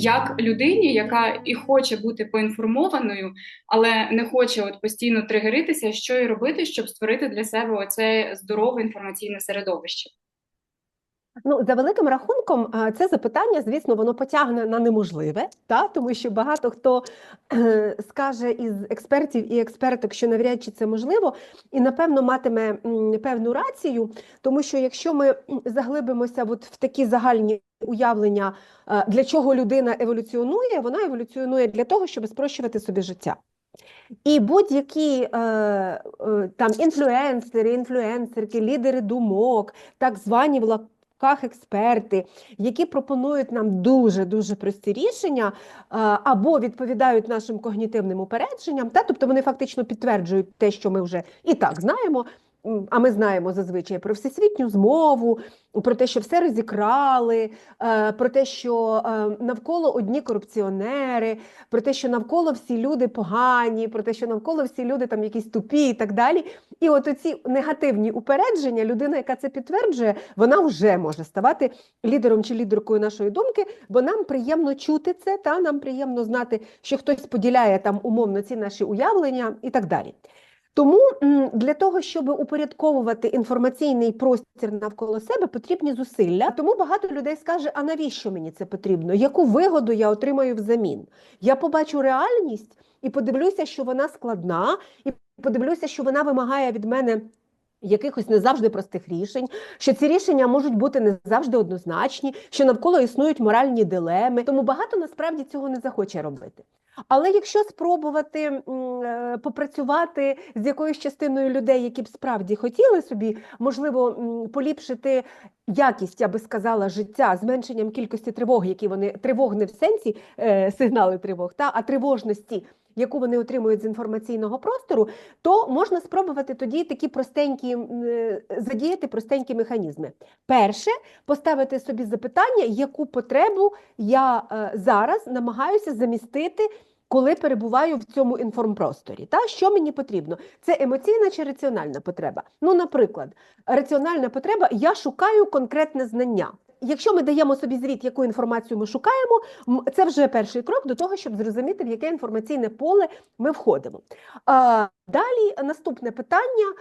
як людині, яка і хоче бути поінформованою, але не хоче от постійно тригеритися, що і робити, щоб створити для себе оце здорове інформаційне середовище. Ну, за великим рахунком, це запитання, звісно, воно потягне на неможливе, та? тому що багато хто е, скаже із експертів і експерток, що навряд чи це можливо, і напевно матиме певну рацію, тому що якщо ми заглибимося от в такі загальні уявлення, е, для чого людина еволюціонує, вона еволюціонує для того, щоб спрощувати собі життя. І будь-які е, е, там інфлюенсери, інфлюенсерки, лідери думок, так звані лапках експерти, які пропонують нам дуже-дуже прості рішення або відповідають нашим когнітивним упередженням, та, тобто вони фактично підтверджують те, що ми вже і так знаємо, а ми знаємо зазвичай про всесвітню змову, про те, що все розікрали, е, про те, що е, навколо одні корупціонери, про те, що навколо всі люди погані, про те, що навколо всі люди там якісь тупі і так далі. І от оці негативні упередження, людина, яка це підтверджує, вона вже може ставати лідером чи лідеркою нашої думки, бо нам приємно чути це, та нам приємно знати, що хтось поділяє там умовно ці наші уявлення і так далі. Тому для того, щоб упорядковувати інформаційний простір навколо себе, потрібні зусилля. Тому багато людей скаже: а навіщо мені це потрібно? Яку вигоду я отримаю взамін? Я побачу реальність і подивлюся, що вона складна, і подивлюся, що вона вимагає від мене. Якихось не завжди простих рішень, що ці рішення можуть бути не завжди однозначні, що навколо існують моральні дилеми. Тому багато насправді цього не захоче робити. Але якщо спробувати е, попрацювати з якоюсь частиною людей, які б справді хотіли собі, можливо, поліпшити якість, я би сказала, життя зменшенням кількості тривог, які вони тривог не в сенсі е, сигнали тривог, та а тривожності, яку вони отримують з інформаційного простору, то можна спробувати тоді такі простенькі е, задіяти простенькі механізми. Перше, поставити собі запитання, яку потребу я е, зараз намагаюся замістити. Коли перебуваю в цьому інформпросторі, та що мені потрібно? Це емоційна чи раціональна потреба? Ну, наприклад, раціональна потреба я шукаю конкретне знання. Якщо ми даємо собі звіт, яку інформацію ми шукаємо, це вже перший крок до того, щоб зрозуміти, в яке інформаційне поле ми входимо. Далі наступне питання: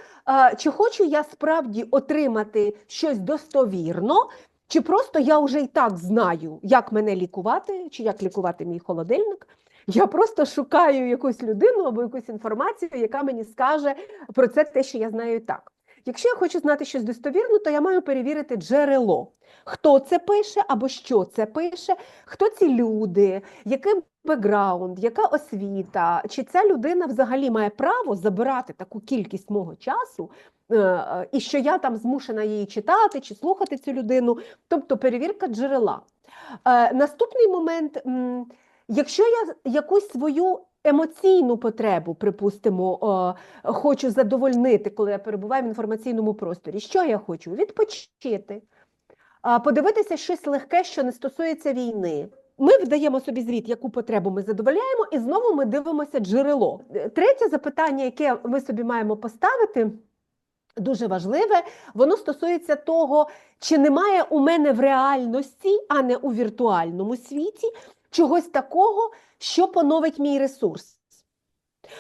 чи хочу я справді отримати щось достовірно, чи просто я вже і так знаю, як мене лікувати, чи як лікувати мій холодильник. Я просто шукаю якусь людину або якусь інформацію, яка мені скаже про це те, що я знаю і так. Якщо я хочу знати щось достовірно, то я маю перевірити джерело. Хто це пише або що це пише, хто ці люди, який бекграунд, яка освіта, чи ця людина взагалі має право забирати таку кількість мого часу, е, е, і що я там змушена її читати чи слухати цю людину, тобто перевірка джерела. Е, Наступний момент. Якщо я якусь свою емоційну потребу, припустимо, хочу задовольнити, коли я перебуваю в інформаційному просторі, що я хочу? Відпочити, подивитися щось легке, що не стосується війни. Ми вдаємо собі звіт, яку потребу ми задовольняємо, і знову ми дивимося джерело. Е, Третє запитання, яке ми собі маємо поставити. Дуже важливе, воно стосується того, чи немає у мене в реальності, а не у віртуальному світі, чогось такого, що поновить мій ресурс.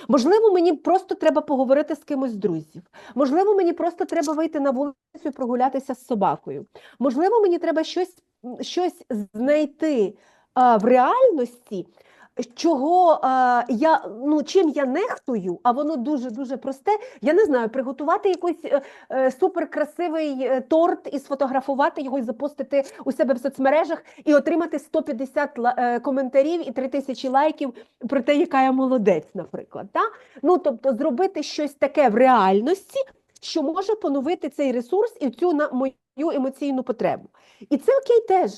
Можливо, мені просто треба поговорити з кимось з друзів. Можливо, мені просто треба вийти на вулицю і прогулятися з собакою. Можливо, мені треба щось, щось знайти а, в реальності, чого а, я, ну, чим я нехтую, а воно дуже-дуже просте. Я не знаю, приготувати якийсь е, е, суперкрасивий е, торт і сфотографувати його і запостити у себе в соцмережах і отримати 150 ла- е, коментарів і 3000 лайків про те, яка я молодець, наприклад. Та? Ну, тобто зробити щось таке в реальності, що може поновити цей ресурс і цю на мою емоційну потребу. І це окей теж.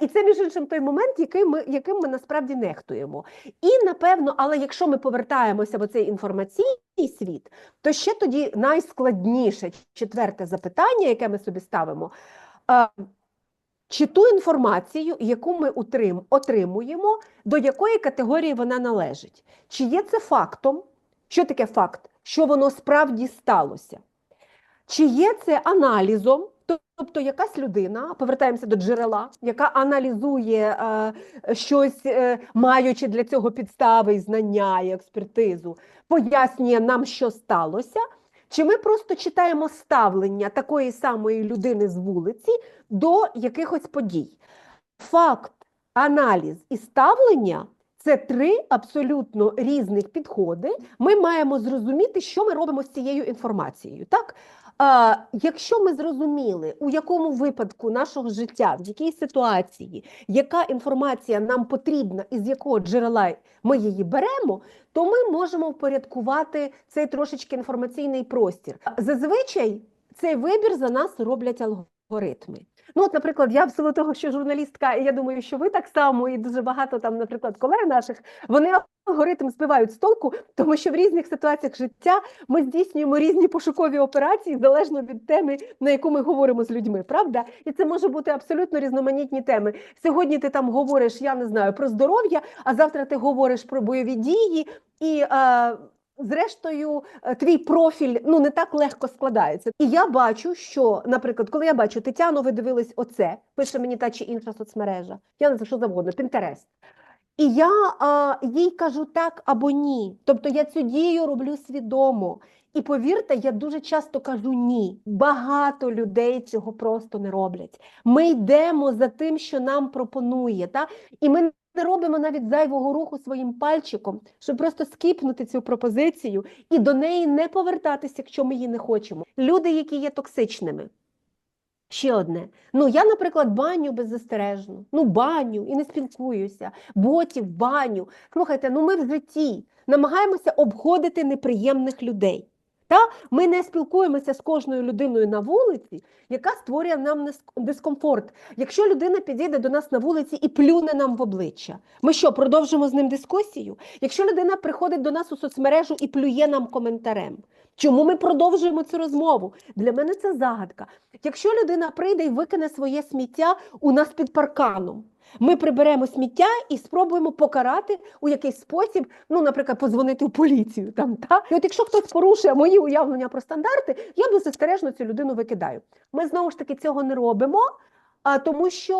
І це, між іншим, той момент, який ми, яким ми насправді нехтуємо. І напевно, але якщо ми повертаємося в цей інформаційний світ, то ще тоді найскладніше четверте запитання, яке ми собі ставимо. Чи ту інформацію, яку ми утрим, отримуємо, до якої категорії вона належить? Чи є це фактом? Що таке факт? Що воно справді сталося? Чи є це аналізом, Тобто якась людина, повертаємося до джерела, яка аналізує е, щось, е, маючи для цього підстави і знання і експертизу, пояснює нам, що сталося. Чи ми просто читаємо ставлення такої самої людини з вулиці до якихось подій? Факт, аналіз і ставлення це три абсолютно різних підходи. Ми маємо зрозуміти, що ми робимо з цією інформацією. Так? Якщо ми зрозуміли, у якому випадку нашого життя, в якій ситуації, яка інформація нам потрібна і з якого джерела ми її беремо, то ми можемо впорядкувати цей трошечки інформаційний простір. Зазвичай цей вибір за нас роблять алгоритми. Ну, от, наприклад, я в силу того, що журналістка, і я думаю, що ви так само, і дуже багато там, наприклад, колег наших, вони алгоритм збивають з толку, тому що в різних ситуаціях життя ми здійснюємо різні пошукові операції залежно від теми, на яку ми говоримо з людьми, правда? І це може бути абсолютно різноманітні теми. Сьогодні ти там говориш, я не знаю, про здоров'я, а завтра ти говориш про бойові дії і. А, Зрештою, е, твій профіль ну не так легко складається. І я бачу, що, наприклад, коли я бачу Тетяну, ви дивились оце, пише мені та чи інша соцмережа, я не знаю, що завгодно, Pinterest. І я а, їй кажу так або ні. Тобто я цю дію роблю свідомо. І повірте, я дуже часто кажу ні. Багато людей цього просто не роблять. Ми йдемо за тим, що нам пропонує, та? і ми не робимо навіть зайвого руху своїм пальчиком, щоб просто скіпнути цю пропозицію і до неї не повертатися, якщо ми її не хочемо. Люди, які є токсичними. Ще одне. Ну, я, наприклад, баню беззастережно. Ну, баню і не спілкуюся. Ботів, баню. Слухайте, ну ми в житті намагаємося обходити неприємних людей. Та? Ми не спілкуємося з кожною людиною на вулиці, яка створює нам дискомфорт. Якщо людина підійде до нас на вулиці і плюне нам в обличчя, ми що, продовжимо з ним дискусію? Якщо людина приходить до нас у соцмережу і плює нам коментарем, чому ми продовжуємо цю розмову? Для мене це загадка. Якщо людина прийде і викине своє сміття у нас під парканом, ми приберемо сміття і спробуємо покарати у якийсь спосіб, ну, наприклад, подзвонити в поліцію. Там, та? І от якщо хтось порушує мої уявлення про стандарти, я беззастережно цю людину викидаю. Ми знову ж таки цього не робимо, а, тому що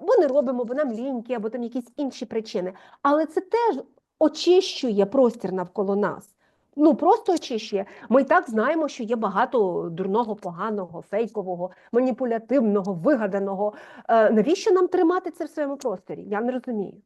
бо не робимо, бо нам ліньки, або там якісь інші причини. Але це теж очищує простір навколо нас. Ну просто очищує. Ми і так знаємо, що є багато дурного, поганого, фейкового, маніпулятивного, вигаданого. Е, навіщо нам тримати це в своєму просторі? Я не розумію.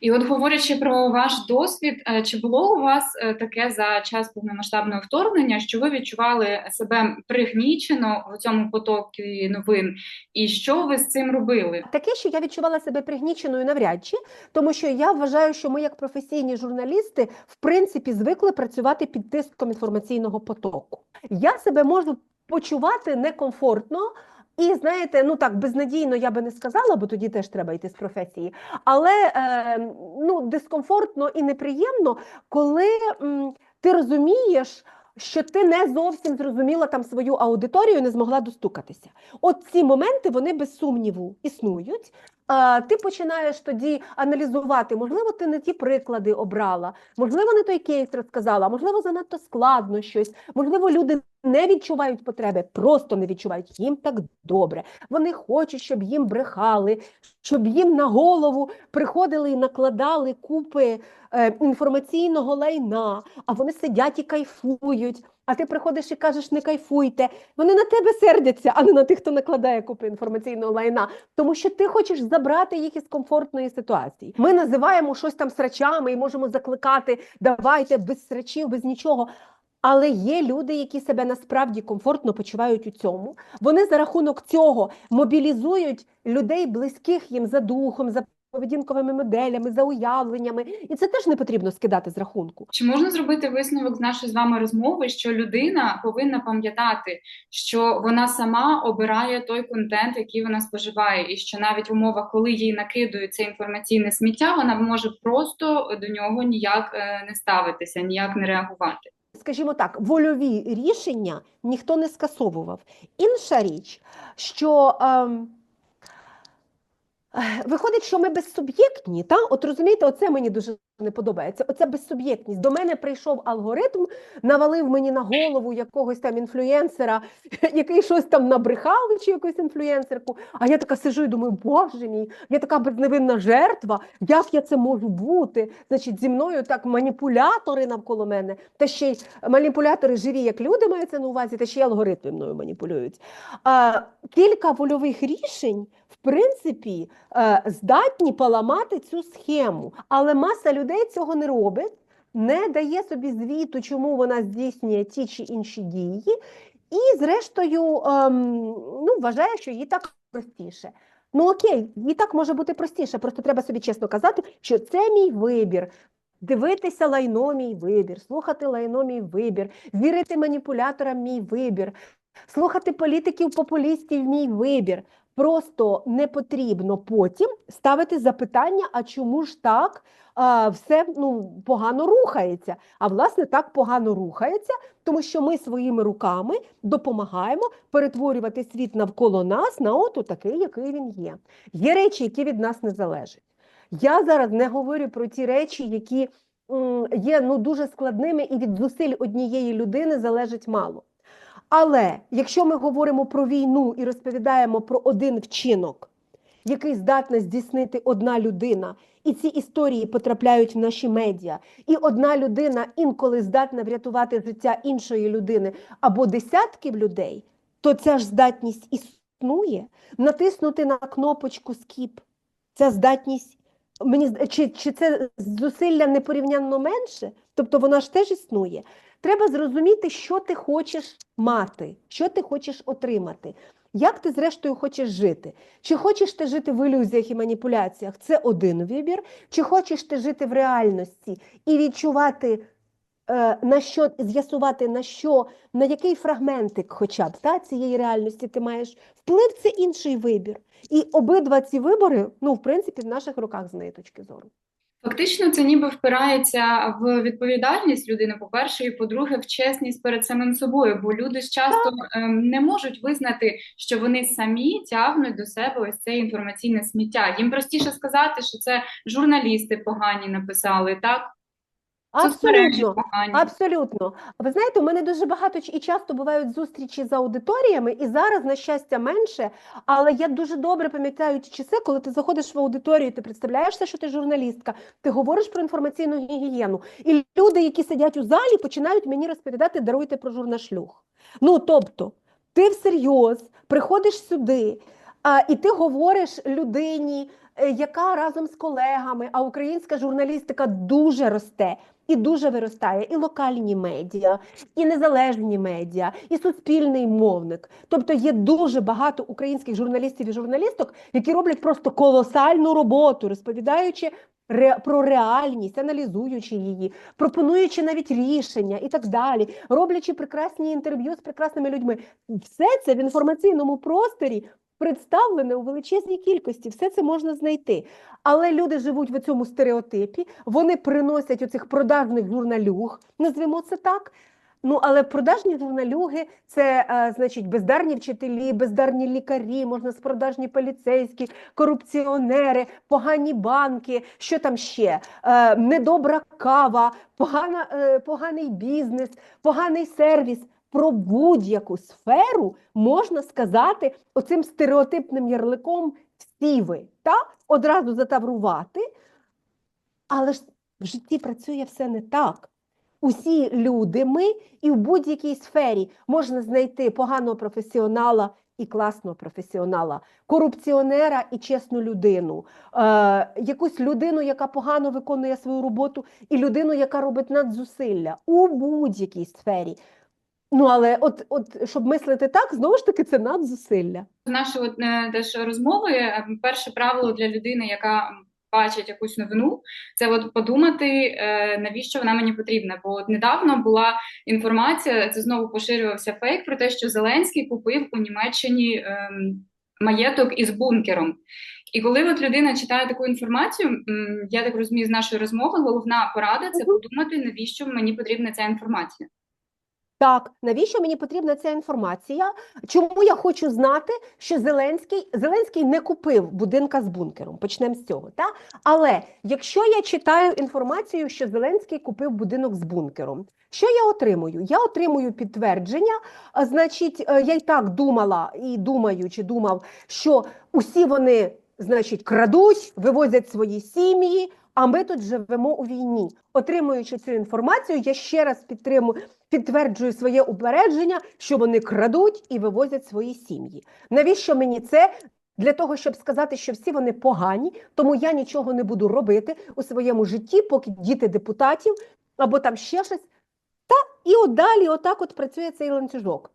І от говорячи про ваш досвід, е, чи було у вас е, таке за час повномасштабного вторгнення, що ви відчували себе пригнічено в цьому потокі новин? І що ви з цим робили? Таке, що я відчувала себе пригніченою навряд чи, тому що я вважаю, що ми, як професійні журналісти, в принципі, звикли працювати під тиском інформаційного потоку. Я себе можу почувати некомфортно. І знаєте, ну так безнадійно я би не сказала, бо тоді теж треба йти з професії. Але е, ну дискомфортно і неприємно, коли м, ти розумієш, що ти не зовсім зрозуміла там свою аудиторію, не змогла достукатися. От ці моменти вони без сумніву існують. Ти починаєш тоді аналізувати, можливо, ти не ті приклади обрала, можливо, не той кейс розказала, можливо, занадто складно щось, можливо, люди не відчувають потреби, просто не відчувають. Їм так добре. Вони хочуть, щоб їм брехали, щоб їм на голову приходили і накладали купи е, інформаційного лайна, а вони сидять і кайфують. А ти приходиш і кажеш, не кайфуйте. Вони на тебе сердяться, а не на тих, хто накладає купи інформаційного лайна, тому що ти хочеш забрати їх із комфортної ситуації. Ми називаємо щось там срачами і можемо закликати, давайте без срачів, без нічого. Але є люди, які себе насправді комфортно почувають у цьому. Вони за рахунок цього мобілізують людей, близьких їм за духом, за поведінковими моделями, за уявленнями, і це теж не потрібно скидати з рахунку. Чи можна зробити висновок з нашої з вами розмови, що людина повинна пам'ятати, що вона сама обирає той контент, який вона споживає, і що навіть в умовах, коли їй накидують це інформаційне сміття, вона може просто до нього ніяк е, не ставитися, ніяк не реагувати. Скажімо так, вольові рішення ніхто не скасовував. Інша річ, що ем, виходить, що ми безсуб'єктні, та? От розумієте, оце мені дуже не подобається. Оця безсуб'єктність. До мене прийшов алгоритм, навалив мені на голову якогось там інфлюєнсера, який щось там набрехав чи якусь інфлюєнсерку. А я така сижу і думаю, боже мій, я така безневинна жертва. Як я це можу бути? Значить, зі мною так маніпулятори навколо мене, та ще й маніпулятори живі, як люди мається на увазі, та ще й алгоритми мною маніпулюють. А, кілька вольових рішень, в принципі, е, здатні поламати цю схему, але маса людей цього не робить, не дає собі звіту, чому вона здійснює ті чи інші дії, і, зрештою, ем, ну, вважає, що їй так простіше. Ну окей, їй так може бути простіше, просто треба собі чесно казати, що це мій вибір. Дивитися лайно мій вибір, слухати лайно мій вибір, вірити маніпуляторам мій вибір, слухати політиків, популістів мій вибір. Просто не потрібно потім ставити запитання, а чому ж так а, все ну, погано рухається. А власне так погано рухається, тому що ми своїми руками допомагаємо перетворювати світ навколо нас на от такий, який він є. Є речі, які від нас не залежать. Я зараз не говорю про ті речі, які є ну, дуже складними, і від зусиль однієї людини залежить мало. Але якщо ми говоримо про війну і розповідаємо про один вчинок, який здатна здійснити одна людина, і ці історії потрапляють в наші медіа, і одна людина інколи здатна врятувати життя іншої людини або десятків людей, то ця ж здатність існує. Натиснути на кнопочку Скіп. Ця здатність мені чи, чи це зусилля непорівнянно менше? Тобто вона ж теж існує. Треба зрозуміти, що ти хочеш мати, що ти хочеш отримати. Як ти, зрештою, хочеш жити? Чи хочеш ти жити в ілюзіях і маніпуляціях? Це один вибір. Чи хочеш ти жити в реальності і відчувати, е, на що з'ясувати, на що, на який фрагментик хоча б та, цієї реальності ти маєш вплив, це інший вибір. І обидва ці вибори, ну, в принципі, в наших руках з неї точки зору. Фактично, це ніби впирається в відповідальність людини, по-перше, і по-друге, в чесність перед самим собою. Бо люди часто ем, не можуть визнати, що вони самі тягнуть до себе ось це інформаційне сміття. Їм простіше сказати, що це журналісти погані написали, так? Соцмережі Абсолютно. погані. Абсолютно. Ви знаєте, у мене дуже багато і часто бувають зустрічі з аудиторіями, і зараз, на щастя, менше. Але я дуже добре пам'ятаю ті часи, коли ти заходиш в аудиторію, ти представляєшся, що ти журналістка, ти говориш про інформаційну гігієну. І люди, які сидять у залі, починають мені розповідати, даруйте про журнашлюх. Ну, тобто, ти всерйоз приходиш сюди, а, і ти говориш людині, е, яка разом з колегами, а українська журналістика дуже росте. І дуже виростає і локальні медіа, і незалежні медіа, і суспільний мовник. Тобто є дуже багато українських журналістів і журналісток, які роблять просто колосальну роботу, розповідаючи про реальність, аналізуючи її, пропонуючи навіть рішення і так далі, роблячи прекрасні інтерв'ю з прекрасними людьми. Все це в інформаційному просторі представлене у величезній кількості, все це можна знайти. Але люди живуть в цьому стереотипі, вони приносять оцих продажних журналюг, назвемо це так. Ну, але продажні журналюги це, е, значить, бездарні вчителі, бездарні лікарі, можна продажні поліцейські, корупціонери, погані банки, що там ще? Е, недобра кава, погана, е, поганий бізнес, поганий сервіс. Про будь-яку сферу можна сказати оцим стереотипним ярликом всі ви, та? одразу затаврувати. Але ж в житті працює все не так. Усі люди ми, і в будь-якій сфері можна знайти поганого професіонала і класного професіонала, корупціонера і чесну людину, е, якусь людину, яка погано виконує свою роботу, і людину, яка робить надзусилля у будь-якій сфері. Ну, але от, от щоб мислити так, знову ж таки, це надзусилля. Нашої от, е, теж розмови, е, перше правило для людини, яка бачить якусь новину, це от подумати, е, навіщо вона мені потрібна. Бо от недавно була інформація, це знову поширювався фейк про те, що Зеленський купив у Німеччині ем, маєток із бункером. І коли от людина читає таку інформацію, я так розумію, з нашої розмови, головна порада це подумати, навіщо мені потрібна ця інформація. Так, навіщо мені потрібна ця інформація? Чому я хочу знати, що Зеленський Зеленський не купив будинка з бункером? Почнемо з цього. Та? Але якщо я читаю інформацію, що Зеленський купив будинок з бункером, що я отримую? Я отримую підтвердження. Значить, е, я й так думала і думаю, чи думав, що усі вони, значить, крадуть, вивозять свої сім'ї. А ми тут живемо у війні. Отримуючи цю інформацію, я ще раз підтримую, підтверджую своє упередження, що вони крадуть і вивозять свої сім'ї. Навіщо мені це? Для того, щоб сказати, що всі вони погані, тому я нічого не буду робити у своєму житті, поки діти депутатів або там ще щось. Та і от далі, отак от працює цей ланцюжок.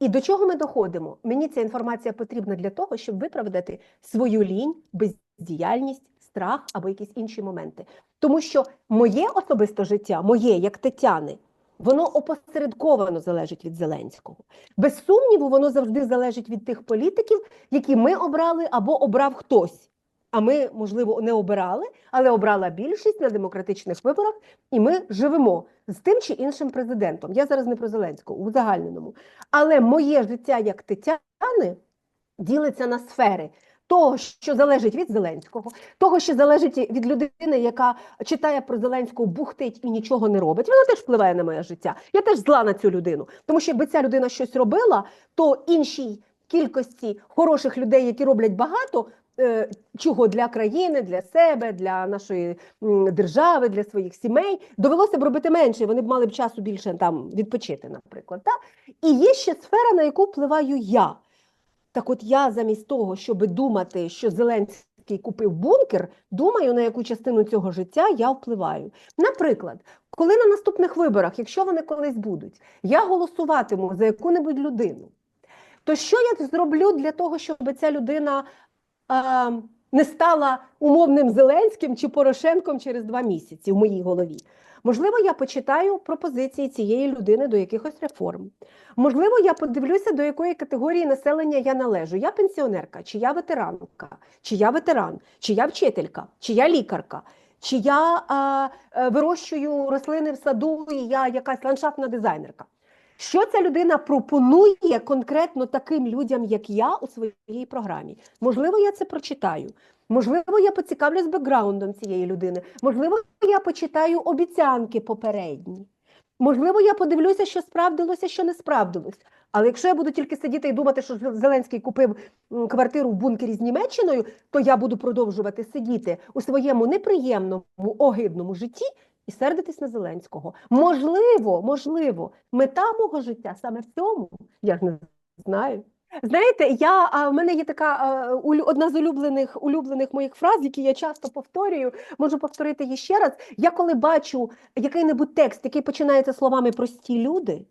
І до чого ми доходимо? Мені ця інформація потрібна для того, щоб виправдати свою лінь, бездіяльність, страх або якісь інші моменти. Тому що моє особисте життя, моє як Тетяни, воно опосередковано залежить від Зеленського. Без сумніву, воно завжди залежить від тих політиків, які ми обрали або обрав хтось. А ми, можливо, не обирали, але обрала більшість на демократичних виборах, і ми живемо з тим чи іншим президентом. Я зараз не про Зеленського, у загальному. Але моє життя як Тетяни ділиться на сфери того, що залежить від Зеленського, того, що залежить від людини, яка читає про Зеленського, бухтить і нічого не робить. Вона теж впливає на моє життя. Я теж зла на цю людину. Тому що якби ця людина щось робила, то іншій кількості хороших людей, які роблять багато. е, Чого для країни, для себе, для нашої держави, для своїх сімей довелося б робити менше, вони б мали б часу більше там відпочити, наприклад. Так? І є ще сфера, на яку впливаю я. Так от я замість того, щоб думати, що Зеленський купив бункер, думаю, на яку частину цього життя я впливаю. Наприклад, коли на наступних виборах, якщо вони колись будуть, я голосуватиму за яку-небудь людину, то що я зроблю для того, щоб ця людина а, не стала умовним Зеленським чи Порошенком через два місяці в моїй голові? Можливо, я почитаю пропозиції цієї людини до якихось реформ. Можливо, я подивлюся, до якої категорії населення я належу. Я пенсіонерка, чи я ветеранка, чи я ветеран, чи я вчителька, чи я лікарка, чи я а, е, вирощую рослини в саду, і я якась ландшафтна дизайнерка. Що ця людина пропонує конкретно таким людям, як я, у своїй програмі? Можливо, я це прочитаю. Можливо, я поцікавлюсь бекграундом цієї людини. Можливо, я почитаю обіцянки попередні. Можливо, я подивлюся, що справдилося, що не справдилось. Але якщо я буду тільки сидіти і думати, що Зеленський купив квартиру в бункері з Німеччиною, то я буду продовжувати сидіти у своєму неприємному, огидному житті і сердитись на Зеленського. Можливо, можливо, мета мого життя саме в цьому. Я не знаю. Знаєте, я а, в мене є така а, одна з улюблених улюблених моїх фраз, які я часто повторюю. Можу повторити її ще раз. Я коли бачу який-небудь текст, який починається словами прості люди.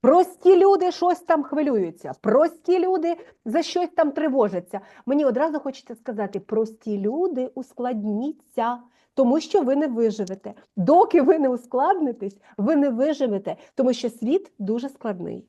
Прості люди щось там хвилюються, прості люди за щось там тривожаться. Мені одразу хочеться сказати: прості люди ускладніться, тому що ви не виживете. Доки ви не ускладнитесь, ви не виживете, тому що світ дуже складний.